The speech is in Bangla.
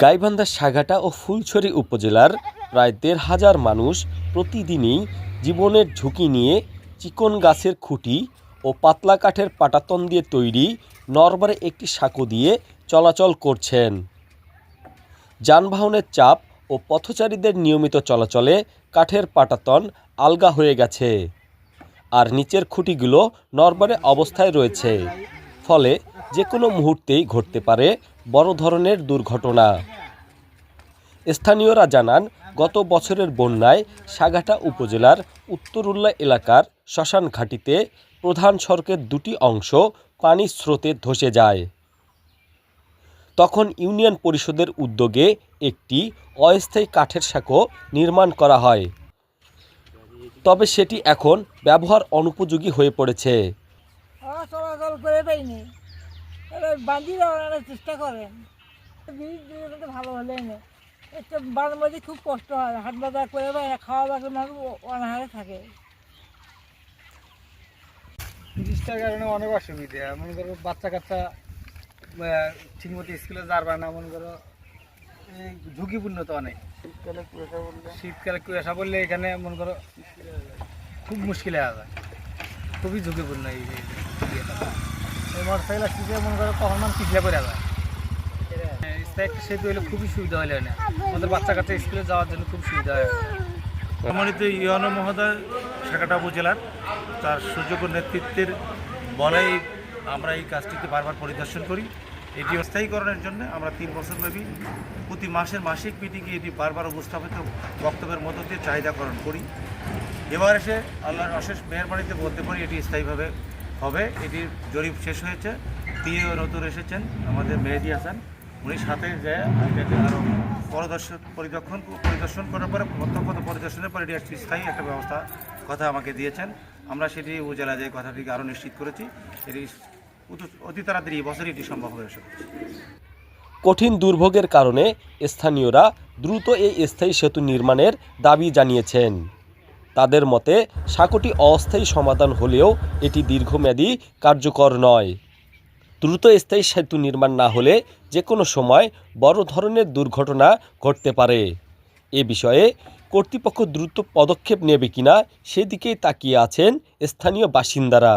গাইবান্ধার সাঘাটা ও ফুলছড়ি উপজেলার প্রায় দেড় হাজার মানুষ প্রতিদিনই জীবনের ঝুঁকি নিয়ে চিকন গাছের খুঁটি ও পাতলা কাঠের পাটাতন দিয়ে তৈরি নরবারে একটি সাঁকো দিয়ে চলাচল করছেন। যানবাহনের চাপ ও পথচারীদের নিয়মিত চলাচলে কাঠের পাটাতন আলগা হয়ে গেছে আর নিচের খুঁটিগুলো নরবারে অবস্থায় রয়েছে। ফলে যে কোনো মুহূর্তেই ঘটতে পারে বড় ধরনের দুর্ঘটনা। স্থানীয়রা জানান, গত বছরের বন্যায় সাগাটা উপজেলার উত্তরুল্লা এলাকার শ্মশান ঘাটিতে প্রধান সড়কের দুটি অংশ পানির স্রোতে ধসে যায়। তখন ইউনিয়ন পরিষদের উদ্যোগে একটি অস্থায়ী কাঠের সাঁকো নির্মাণ করা হয়। তবে সেটি এখন ব্যবহার অনুপযোগী হয়ে পড়েছে। ওরা চলাচল করে। পাইনি এবার বাঁধি দেওয়ার চেষ্টা করেন ব্রিজ দিলে ভালো হলে না। একটা বাড়ির মধ্যে খুব কষ্ট হয়। হাট বাজার করে বা খাওয়া দাওয়া করে মানুষ অনাহারে থাকে। ব্রিজটার কারণে অনেক অসুবিধা। মনে করো বাচ্চা কাচ্চা ঠিক মতো স্কুলে যাবার না মনে করো এই ঝুঁকিপূর্ণ তো অনেক। শীতকালে কুয়াশা বললে? শীতকালে কুয়াশা বললে এখানে মনে করো খুব মুশকিল হয়ে যায়। খুবই ঝুঁকিপূর্ণ এই মনে খুবই সুবিধা আমাদের বাচ্চা কাচ্চা স্কুলে যাওয়ার জন্য খুব সুবিধা হয়। সম্মানিত ইউনো মহোদয় সাকাটা উপজেলার তার সুযোগ্য নেতৃত্বের বলেই আমরা এই কাজটিকে বারবার পরিদর্শন করি। এটি অস্থায়ীকরণের জন্য আমরা তিন বছর বছরব্যাপী প্রতি মাসের মাসিক মিটিংয়ে এটি বারবার উপস্থাপিত বক্তব্যের মধ্য দিয়ে চাহিদাকরণ করি। এবার এসে আল্লাহর অশেষ মেহরবানিতে বলতে পারি এটি স্থায়ীভাবে হবে, এটির জরিপ শেষ হয়েছে। তিনি নতুন এসেছেন, আমাদের মেহেদি হাসান। উনি সাথে যে এটাকে আরও পরিদর্শন পরিদর্শন পরিদর্শন করার পরে, প্রত্যক্ষ পরিদর্শনের পরে এটি একটি স্থায়ী একটা ব্যবস্থা কথা আমাকে দিয়েছেন। আমরা সেটি উপজেলা যে কথাটিকে আরও নিশ্চিত করেছি, এটি অতি- তাড়াতাড়ি বছরই এটি সম্ভব হয়ে কঠিন দুর্ভোগের কারণে স্থানীয়রা দ্রুত এই স্থায়ী সেতু নির্মাণের দাবি জানিয়েছেন। তাদের মতে সাঁকোটি অস্থায়ী সমাধান হলেও এটি দীর্ঘমেয়াদী কার্যকর নয়। দ্রুত স্থায়ী সেতু নির্মাণ না হলে যে কোনো সময় বড় ধরনের দুর্ঘটনা ঘটতে পারে। এ বিষয়ে কর্তৃপক্ষ দ্রুত পদক্ষেপ নেবে কিনা সেদিকেই তাকিয়ে আছেন স্থানীয় বাসিন্দারা।